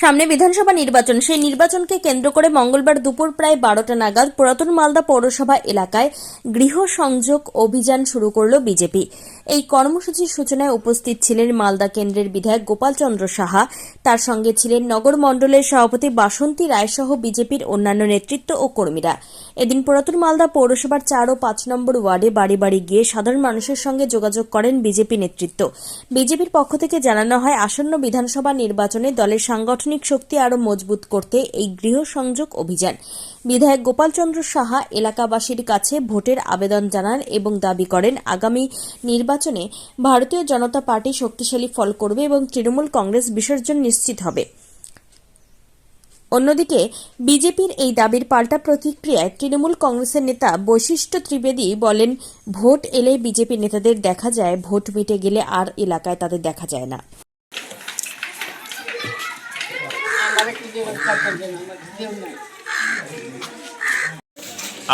সামনে বিধানসভা নির্বাচন। সেই নির্বাচনকে কেন্দ্র করে মঙ্গলবার দুপুর প্রায় বারোটা নাগাদ পুরাতন মালদা পৌরসভা এলাকায় গৃহ সংযোগ অভিযান শুরু করল বিজেপি। এই কর্মসূচির সূচনায় উপস্থিত ছিলেন মালদা কেন্দ্রের বিধায়ক গোপালচন্দ্র সাহা। তার সঙ্গে ছিলেন নগর মণ্ডলের সভাপতি বাসন্তী রায়সহ বিজেপির অন্যান্য নেতৃত্ব ও কর্মীরা। এদিন পুরাতন মালদা পৌরসভার চার ও পাঁচ নম্বর ওয়ার্ডে বাড়ি বাড়ি গিয়ে সাধারণ মানুষের সঙ্গে যোগাযোগ করেন বিজেপি নেতৃত্ব। বিজেপির পক্ষ থেকে জানানো হয়, আসন্ন বিধানসভা নির্বাচনে দলের সাংগঠনিক শক্তি আরও মজবুত করতে এই গৃহ সংযোগ অভিযান। বিধায়ক গোপালচন্দ্র সাহা এলাকাবাসীর কাছে ভোটের আবেদন জানান এবং দাবি করেন, আগামী নির্বাচনে ভারতীয় জনতা পার্টি শক্তিশালী ফল করবে এবং তৃণমূল কংগ্রেস বিসর্জন নিশ্চিত হবে। অন্যদিকে, বিজেপির এই দাবির পাল্টা প্রতিক্রিয়ায় তৃণমূল কংগ্রেসের নেতা বৈশিষ্ট্য ত্রিবেদী বলেন, ভোট এলে বিজেপি নেতাদের দেখা যায়, ভোট মিটে গেলে আর এলাকায় তাদের দেখা যায় না।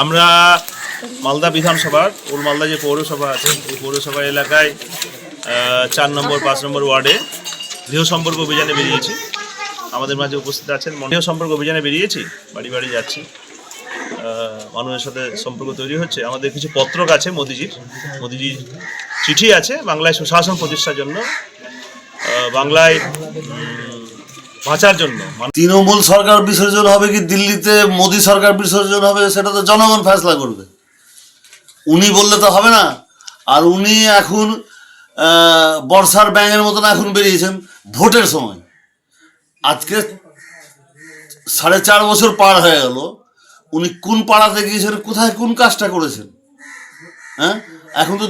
আমরা মালদা বিধানসভার, ওর মালদা যে পৌরসভা আছে, এই পৌরসভা এলাকায় চার নম্বর, পাঁচ নম্বর ওয়ার্ডে গৃহ সম্পর্ক অভিযানে বেরিয়েছি। আমাদের মাঝে উপস্থিত আছেন গৃহ সম্পর্ক অভিযানে বেরিয়েছি, বাড়ি বাড়ি যাচ্ছি। মানুষের সাথে সম্পর্ক তৈরি হচ্ছে। আমাদের কিছু পত্রক আছে মোদিজির। মোদিজির চিঠি আছে বাংলায় সুশাসন প্রতিষ্ঠার জন্য। বাংলায় বাঁচার জন্য। তৃণমূল সরকার বিসর্জন হবে কি দিল্লিতে, মোদী সরকার বিসর্জন হবে, সেটা তো জনগণ ফেসলা করবে। উনি বললে তো হবে না। আর উনি এখন বর্ষার ব্যাঙের মতন এখন বেরিয়েছেন ভোটের সময়। আজকে সাড়ে চার বছর পার হয়ে গেল। উনি কোন পাড়াতে গিয়েছেন, কোথায় কোন কাজটা করেছেন? হ্যাঁ? এখন তো